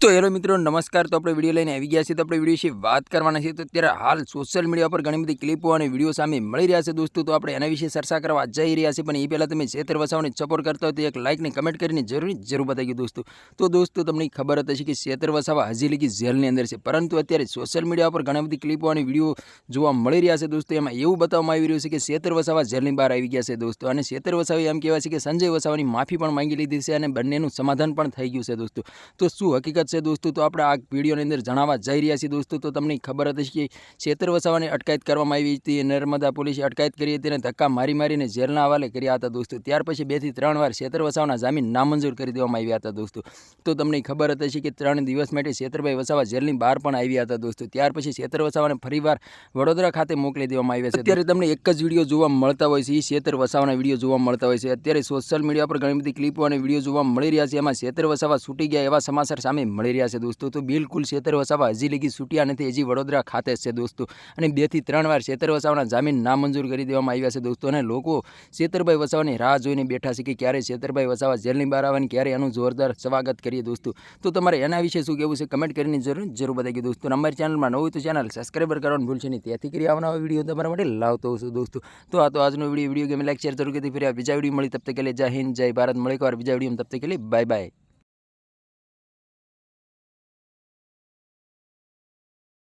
તો હેલો મિત્રો, નમસ્કાર. તો આપણે વીડિયો લઈને આવી ગયા છીએ. તો આપણે વીડિયો વિશે વાત કરવાના છે તો અત્યારે હાલ સોશિયલ મીડિયા પર ઘણી બધી ક્લિપો અને વીડિયો સામે મળી રહ્યા છે દોસ્તો. તો આપણે એના વિશે ચર્ચા કરવા જઈ રહ્યા છીએ. પણ એ પહેલાં તમે છેતર વસાવને સપોર્ટ કરતા હોય તો એક લાઇકને કમેન્ટ કરીને જરૂર જરૂર બતાવી દોસ્તો. તો દોસ્તો, તમને ખબર હતી કે છેતર વસાવા હજી લગી જેલની અંદર છે. પરંતુ અત્યારે સોશિયલ મીડિયા પર ઘણી બધી ક્લિપો અને વીડિયો જોવા મળી રહ્યા છે દોસ્તો. એમાં એવું બતાવવામાં આવી રહ્યું છે કે છેતર વસાવા જેલની બહાર આવી ગયા છે દોસ્તો. અને છેતર વસાવા એમ કહેવાય છે કે સંજય વસાવાની માફી પણ માંગી લીધી છે અને બંનેનું સમાધાન પણ થઈ ગયું છે દોસ્તો. તો શું હકીકત છે દોસ્તો, તો આપણે આ વિડીયોની અંદર જણાવવા જઈ રહ્યા છીએ દોસ્તો, તો તમને ખબર હતી કે છેતર વસાવાની અટકાયત કરવામાં આવી હતી, નર્મદા પોલીસે અટકાયત કરી હતી અને ધક્કા મારી મારીને જેલના હવાલે કર્યા હતા દોસ્તો. ત્યાર પછી બેથી ત્રણ વાર છેતર વસાવાના જામીન નામંજૂર કરી દેવામાં આવ્યા હતા દોસ્તો. તો તમને ખબર હતી કે ત્રણ દિવસ માટે છેતરભાઈ વસાવા જેલની બહાર પણ આવ્યા હતા દોસ્તો. ત્યાર પછી છેતર વસાવાને ફરીવાર વડોદરા ખાતે મોકલી દેવામાં આવ્યા છે. અત્યારે તમને એક જ વીડિયો જોવા મળતા હોય છે એ છેતર વસાવાના વીડિયો જોવા મળતા હોય છે. અત્યારે સોશિયલ મીડિયા પર ઘણી બધી ક્લિપો અને વીડિયો જોવા મળી રહ્યા છે. એમાં છેતર વસાવા છૂટી ગયા એવા સમાચાર સામે મળી રહ્યા છે દોસ્તો. તો બિલકુલ છેતર વસાવા, હજી લગી છૂટ્યા નથી, હજી વડોદરા ખાતે છે દોસ્તો. અને બેથી ત્રણ વાર છેતર વસાવાના જામીન નામંજૂર કરી દેવામાં આવ્યા છે દોસ્તો. અને લોકો છેતરભાઈ વસાવાની રાહ જોઈને બેઠા છે કે ક્યારે છેતરભાઈ વસાવા જેલની બહાર આવવાની ક્યારે એનું જોરદાર સ્વાગત કરીએ દોસ્તો. તો તમારે એના વિશે શું કહેવું છે કમેન્ટ કરીને જરૂર જરૂર બતાવી દોસ્તો. અમારી ચેનલમાં નવું તો ચેનલ સબસ્ક્રાઈબર કરવાનું ભૂલશે નહીં. ત્યાંથી કરી આવનારો વીડિયો તમારા માટે લાવતો હશે દોસ્તો. તો આ તો આજનો વીડિયો ગમે લાઈક, શેર જરૂર કરી ફરી બીજા વીડિયો મળી તબ તક જય હિન્દ, જય ભારત. મળી એકવાર બીજા વીડિયો તબ તક બાય બાય.